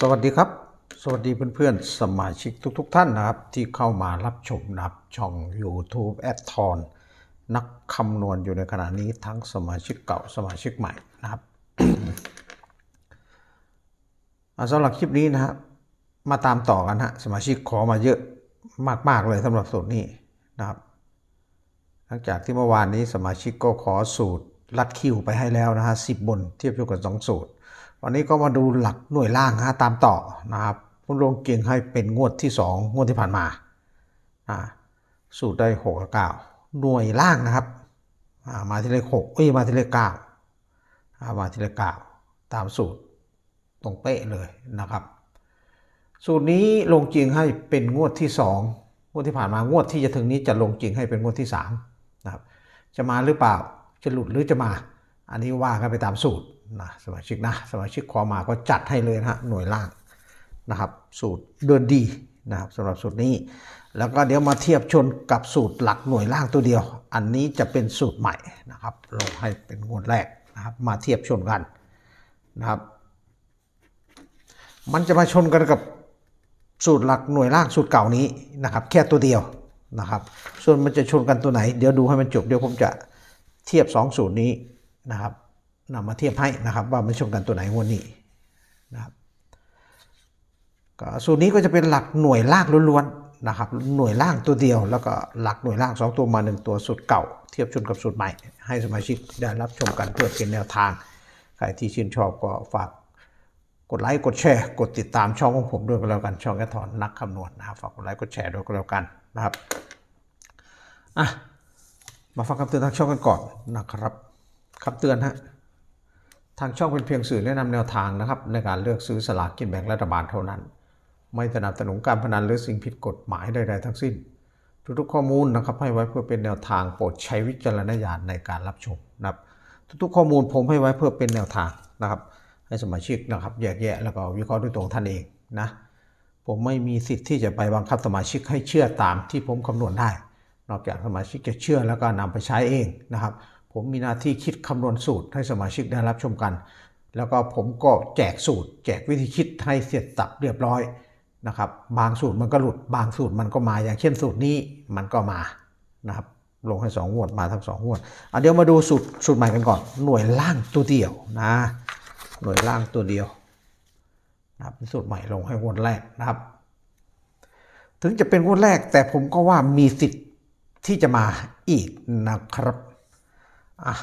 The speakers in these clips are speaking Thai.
สวัสดีครับ สวัสดีเพื่อนๆ สมาชิกทุกๆทท่านนะครับ ที่เข้ามารับชมนะครับช่อง YouTube แอดทอนนักคำนวณอยู่ในขณะนี้ทั้งสมาชิกเก่าสมาชิกใหม่นะครับสำหรับคลิปนี้นะครับมาตามต่อกันฮะสมาชิกขอมาเยอะมาก ๆ เลยสำหรับสูตรนี้นะครับ หลังจากที่เมื่อวานนี้สมาชิกก็ขอสูตรลัดคิวไปให้แล้วนะฮะสิบบนเทียบกับสองสูตร วันนี้ก็มาดูหลักหน่วยล่างฮะตามต่อนะครับผมลงเกียงให้เป็นงวดที่ 2 งวดที่ผ่านมาสูตรได้6กับ9หน่วยล่างนะครับามาที่เลข6เอ้ยมาที่เลข9ามาที่เลข9ตามสูตรตรงเป๊ะเลยนะครับ สูตรนี้ลงจริงให้เป็นงวดที่ 2 งวดที่ผ่านมางวดที่จะถึงนี้จะลงจริงให้เป็นงวดที่3นะครับจะมาหรือเปล่าจะหลุดหรือจะมา อันนี้ว่ากันไปตามสูตร นะสมาชิกนะสมาชิกขอมาก็จัดให้เลยนะฮะหน่วยล่างนะครับ สูตรเดินดีนะครับสำหรับสูตรนี้ แล้วก็เดี๋ยวมาเทียบชนกับสูตรหลักหน่วยล่างตัวเดียว อันนี้จะเป็นสูตรใหม่นะครับลงให้เป็นงวดแรกนะครับมาเทียบชนกันนะครับ มันจะมาชนกันกับสูตรหลักหน่วยล่างสูตรเก่านี้นะครับแค่ตัวเดียวนะครับ ส่วนมันจะชนกันตัวไหน เดี๋ยวดูให้มันจบเดี๋ยวผมจะเทียบ 2 สูตรนี้นะครับ นำมาเทียบให้นะครับ ว่ามันชนกันตัวไหนงวดนี้นะครับสูตรนี้ก็จะเป็นหลักหน่วยลางล้วนๆนะครับ หน่วยล่างตัวเดียว แล้วก็หลักหน่วยล่าง 2 ตัวมา 1 ตัวสูตรเก่า เทียบชนกับสูตรใหม่ ให้สมาชิกได้รับชมกันเพื่อเป็นแนวทางใครที่ชื่นชอบก็ฝากกดไลค์กดแชร์กดติดตามช่องของผมด้วยก็แล้วกันช่องแอทอนนักคำนวณนะครับฝากกดไลค์กดแชร์ด้วยก็แล้วกันนะครับอะมาฟังคำเตือนทางช่องกันก่อนนะครับคำเตือนฮะ ทางช่องเป็นเพียงสื่อแนะนำแนวทางนะครับในการเลือกซื้อสลากกินแบ่งรัฐบาลเท่านั้น ไม่สนับสนุนการพนันหรือสิ่งผิดกฎหมายใดๆทั้งสิ้น ทุกๆข้อมูลนะครับให้ไว้เพื่อเป็นแนวทางโปรดใช้วิจารณญาณในการรับชมนะครับ ทุกๆข้อมูลผมให้ไว้เพื่อเป็นแนวทางนะครับ ให้สมาชิกนะครับแยกแยะแล้วก็วิเคราะห์ด้วยตัวท่านเองนะผมไม่มีสิทธิ์ที่จะไปบังคับสมาชิกให้เชื่อตามที่ผมคำนวณได้ นอกจากสมาชิกจะเชื่อแล้วก็นำไปใช้เองนะครับ ผมมีหน้าที่คิดคำนวณสูตรให้สมาชิกได้รับชมกัน แล้วก็ผมก็แจกสูตร แจกวิธีคิดให้เสร็จสับเรียบร้อยนะครับ บางสูตรมันก็หลุด บางสูตรมันก็มา อย่างเช่นสูตรนี้มันก็มานะครับ ลงให้สองวดมาทั้งสองงวดอะเดี๋ยวมาดูสูตรสูตรใหม่กันก่อน หน่วยล่างตัวเดียวนะ หน่วยล่างตัวเดียวนะครับเป็นสูตรใหม่ลงให้งวดแรกนะครับ ถึงจะเป็นงวดแรกแต่ผมก็ว่ามีสิทธิ์ที่จะมาอีกนะครับ อะ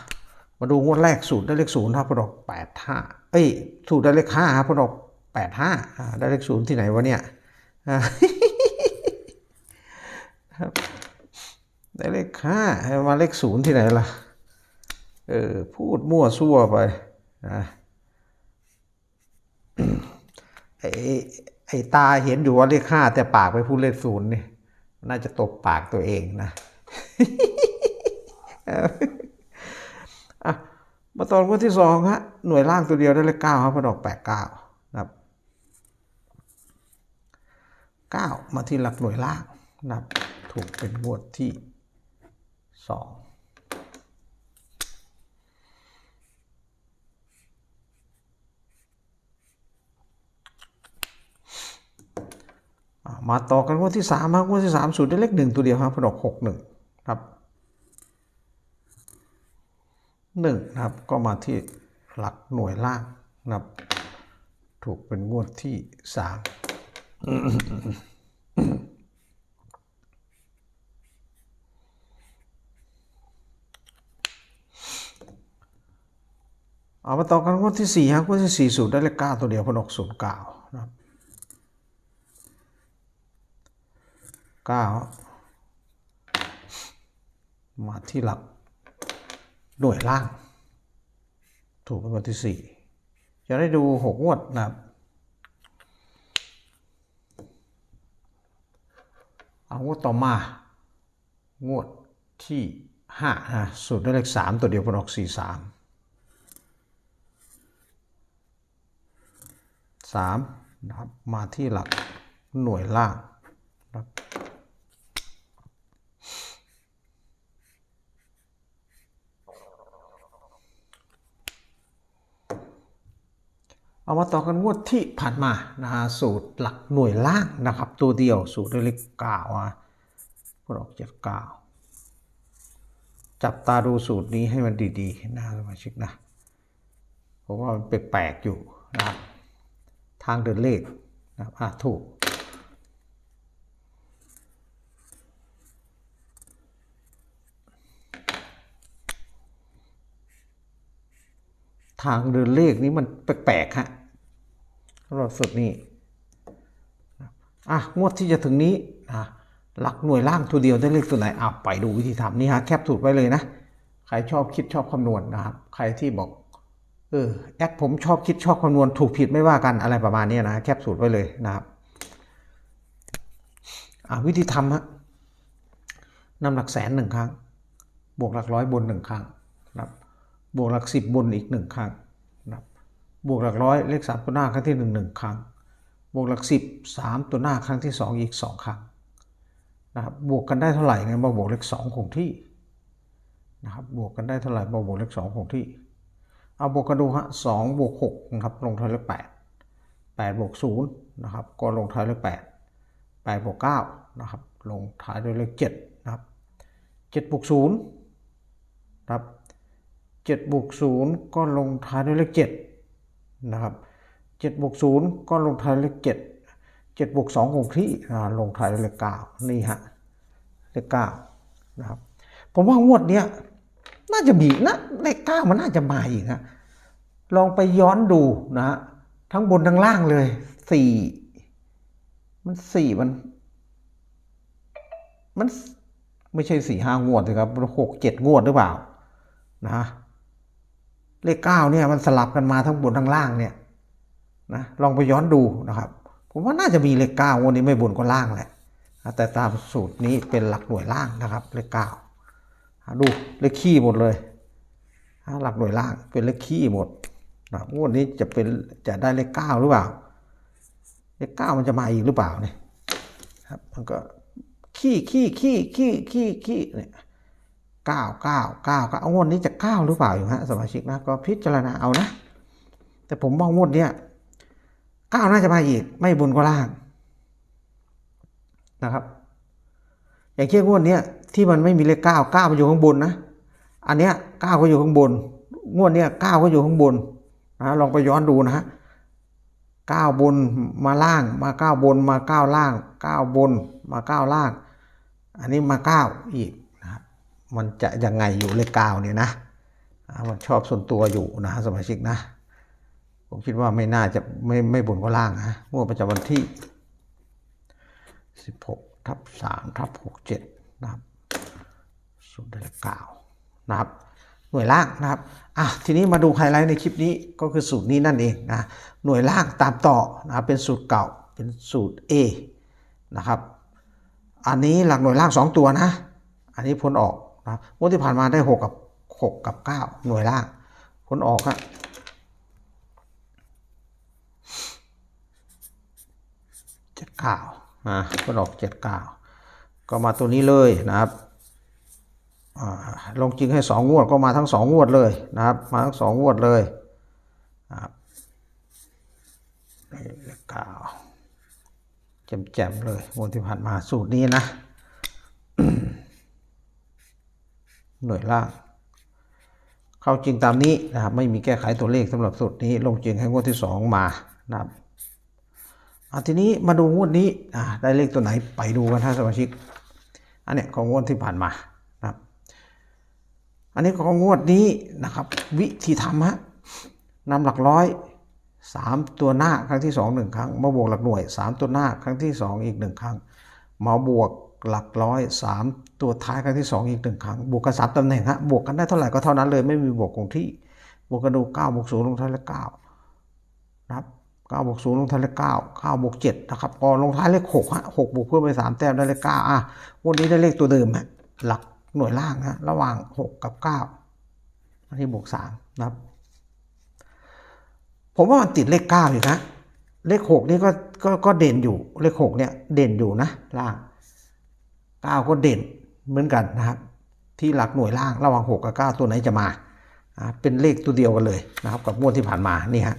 มาดูงวดแรกสูตรได้เลขศูนย์ครับพอดอกแปดห้าเอ้ยสูตรได้เลขห้าครับพอดอกแปดห้าได้เลขศูนย์ที่ไหนวะเนี่ยได้เลขห้ามาเลขศูนย์ที่ไหนล่ะเออพูดมั่วซั่วไปนะไอ้ไอ้ตาเห็นอยู่ว่าเลขห้าแต่ปากไปพูดเลขศูนย์นี่ น่าจะตบปากตัวเองนะ มาตอนวันที่สองฮะหน่วยล่างตัวเดียวได้เลขเก้าครับพอดอกแปดเก้านะครับเก้ามาที่หลักหน่วยล่างนะครับถูกเป็นงวดที่สองมาต่อกันงวดที่สามครับงวดที่สามสูตรได้เลขหนึ่งตัวเดียวครับพอดอกหกหนึ่งครับ หนึ่งนะครับก็มาที่หลักหน่วยล่างนะครับ ถูกเป็นงวดที่สามเอามาต่อกันงวดที่สี่ครับงวดที่สี่สูตรได้เลขเก้าตัวเดียวพอดอกศูนย์เก้านะครับเก้ามาที่หลัก หน่วยล่าง ถูกเป็นวันที่สี่จะได้ดูหกงวดนะครับเอางวดต่อมางวดที่ห้านะสูตรด้เลขสามตัวเดียวพนออกสี่สามสามนะครับมาที่หลักหน่วยล่างนะครับ เอามาต่อกันงวดที่ผ่านมานะฮะสูตรหลักหน่วยล่างนะครับ ตัวเดียวสูตรเลขเก้าอะก็อกเจ็ดเก้าจับตาดูสูตรนี้ให้มันดีๆนะสมาชิกนะเพราะว่ามันแปลกๆอยู่นะครับทางเดินเลขนะครับอะถูกทางเดินเลขนี้มันแปลกๆฮะ รับสุดนี้อะงวดที่จะถึงนี้นะหลักหน่วยล่างตัวเดียวได้เลขตัวไหนอะไปดูวิธีทำนี่ฮะแคปสูตรไว้เลยนะ ใครชอบคิดชอบคำนวณนะครับ ใครที่บอกเออแอดผมชอบคิดชอบคำนวณถูกผิดไม่ว่ากันอะไรประมาณนี้นะแคปสูตรไว้เลยนะครับอะวิธีทำฮะนำหลักแสนหนึ่งครั้ง บวกหลักร้อยบนหนึ่งครั้งครับบวกหลักสิบบนอีกหนึ่งครั้ง บวกหลักร้อยเลขสามตัวหน้าครั้งที่หนึ่งหนึ่งครั้ง บวกหลักสิบสามตัวหน้าครั้งที่สองอีกสองครั้งนะครับบวกกันได้เท่าไหร่ไงมาบวกเลขสองคงที่นะครับบวกกันได้เท่าไหร่มาบวกเลขสองคงที่ เอาบวกกันดูฮะสองบวกหกนะครับลงท้ายเลขแปดแปดบวกศูนย์นะครับก็ลงท้ายเลขแปดแปดบวกเก้านะครับลงท้ายด้วยเลขเจ็ดนะครับเจ็ดบวกศูนย์นะครับเจ็ดบวกศูนย์ก็ลงท้ายด้วยเลขเจ็ด นะครับเจ็ดบวกศูนย์ก็ลงท้ายเลขเจ็ดเจ็ดบวกสองคงที่ลงท้ายเลขเก้านี่ฮะเลขเก้านะครับผมว่างวดเนี้ยน่าจะมีนะเลขเก้ามันน่าจะมาอีกฮะลองไปย้อนดูนะฮะทั้งบนทั้งล่างเลยสี่มันสี่มัน มันไม่ใช่สี่ห้างวดเลยครับหกเจ็ดงวดหรือเปล่านะ เลขเก้าเนี่ยมันสลับกันมาทั้งบนทั้งล่างเนี่ยนะลองไปย้อนดูนะครับ ผมว่าน่าจะมีเลขเก้าวดนี้ไม่บนก็ล่างแหละแต่ตามสูตรนี้เป็นหลักหน่วยล่างนะครับ เลขเก้าดูเลขขี้หมดเลยหาหลักหน่วยล่างเป็นเลขขี้หมดนะงวดนี้จะเป็นจะได้เลขเก้าหรือเปล่า เลขเก้ามันจะมาอีกหรือเปล่าเนี่ยครับมันก็ขี้ขี้ขี้ขี้ขี้ขี้เนี่ย เก้าเก้าเก้าเก้างวดนี้จะเก้าหรือเปล่าอยู่ฮะสมาชิกนะก็พิจารณาเอานะ แต่ผมมองงวดเนี้ยเก้าน่าจะมาอีก ไม่บนก็ล่างนะครับ อย่างเช่นงวดเนี้ยที่มันไม่มีเลขเก้าเก้ามันอยู่ข้างบนนะ อันเนี้ยเก้าก็อยู่ข้างบน งวดเนี้ยเก้าก็อยู่ข้างบนนะลองไปย้อนดูนะฮะเก้าบนมาล่างมาเก้าบนมาเก้าล่างเก้าบนมาเก้าล่าง อันนี้มาเก้าอีก มันจะยังไงอยู่เลขเก้าเนี่ยนะมันชอบส่วนตัวอยู่นะสมาชิกนะ ผมคิดว่าไม่น่าจะไม่ไม่บนก็ล่างนะงวดประจำวันที่ 16ทับ3ทับ67 นะครับสูตรเลขเก้านะครับหน่วยล่างนะครับอะทีนี้มาดูไฮไลท์ในคลิปนี้ก็คือสูตรนี้นั่นเองนะหน่วยล่างตามต่อนะครับเป็นสูตรเก่าเป็นสูตร A นะครับ อันนี้หลักหน่วยล่าง 2 ตัวนะ อันนี้ผลออก นะครับงวดที่ผ่านมาได้6กับ6กับ9หน่วยล่างผลออกอะเจ็ดเก้าอ่าผลออกเจ็ดเก้าก็มาตัวนี้เลยนะครับอ่าลงจริงให้สองงวดก็มาทั้งสองงวดเลยนะครับ มาทั้งสองงวดเลยนะครับเลขเก้าแจ่มๆเลยงวดที่ผ่านมาสูตรนี้นะ หน่วยล่าง เข้าจริงตามนี้นะครับ ไม่มีแก้ไขตัวเลขสำหรับสูตรนี้ ลงจริงให้งวดที่สองมานะครับอะทีนี้มาดูงวดนี้อ่าได้เลขตัวไหนไปดูกันท่านสมาชิก อันเนี้ยของงวดที่ผ่านมานะครับ อันนี้ของงวดนี้นะครับ วิธีทำฮะนำหลักร้อยสามตัวหน้าครั้งที่สองหนึ่งครั้ง มาบวกหลักหน่วยสามตัวหน้าครั้งที่สองอีกหนึ่งครั้ง มาบวก หลักร้อยสามตัวท้ายครั้งที่สองอีกหนึ่งครั้ง บวกกันสามตำแหน่งฮะบวกกันได้เท่าไหร่ก็เท่านั้นเลยไม่มีบวกคงที่ บวกกันดูเก้าบวกศูนย์ลงท้ายเลขเก้านะครับเก้าบวกศูนย์ลงท้ายเลขเก้าเก้าบวกเจ็ดนะครับพอลงท้ายเลขหกฮะหกบวกเพิ่มไปสามแต้มได้เลขเก้าอะวันนี้ได้เลขตัวเดิมฮะหลักหน่วยล่างฮะระหว่างหกกับเก้าอันนี้บวกสามนะครับ ผมว่ามันติดเลขเก้าอยู่นะเลขหกนี่ก็ก็ก็เด่นอยู่เลขหกเนี่ยเด่นอยู่นะล่าง เก้าก็เด่นเหมือนกันนะครับ ที่หลักหน่วยล่างระหว่างหกกับเก้าตัวไหนจะมา เป็นเลขตัวเดียวกันเลยนะครับกับงวดที่ผ่านมานี่ฮะ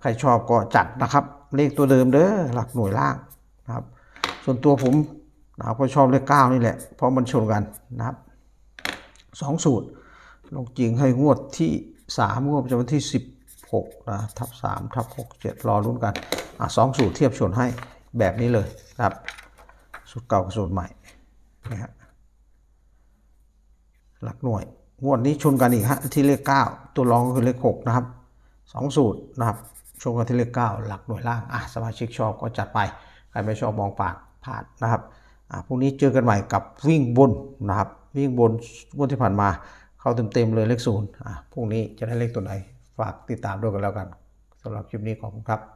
ใครชอบก็จัดนะครับ เลขตัวเดิมเด้อหลักหน่วยล่างนะครับ ส่วนตัวผมนะครับก็ชอบเลขเก้านี่แหละ เพราะมันชนกันนะครับสองสูตร ลงจริงให้งวดที่สามงวดประจำวันที่สิบหกนะทับสามทับหกเจ็ดรอรุ่นกันอะสองสูตรเทียบชนให้แบบนี้เลยนะครับ สูตรเก่ากับสูตรใหม่นะฮะหลักหน่วย งวดนี้ชนกันอีกฮะที่เลขเก้าตัวรองก็คือเลขหกนะครับสองสูตรนะครับชนกันที่เลขเก้าหลักหน่วยล่างอะสมาชิกชอบก็จัดไป ใครไม่ชอบมองปากผ่านนะครับอะพรุ่งนี้เจอกันใหม่กับวิ่งบนนะครับ วิ่งบนงวดที่ผ่านมาเข้าเต็มๆเลยเลขศูนย์อะพรุ่งนี้จะได้เลขตัวไหนฝากติดตามด้วยกันแล้วกันสำหรับคลิปนี้ขอบคุณครับ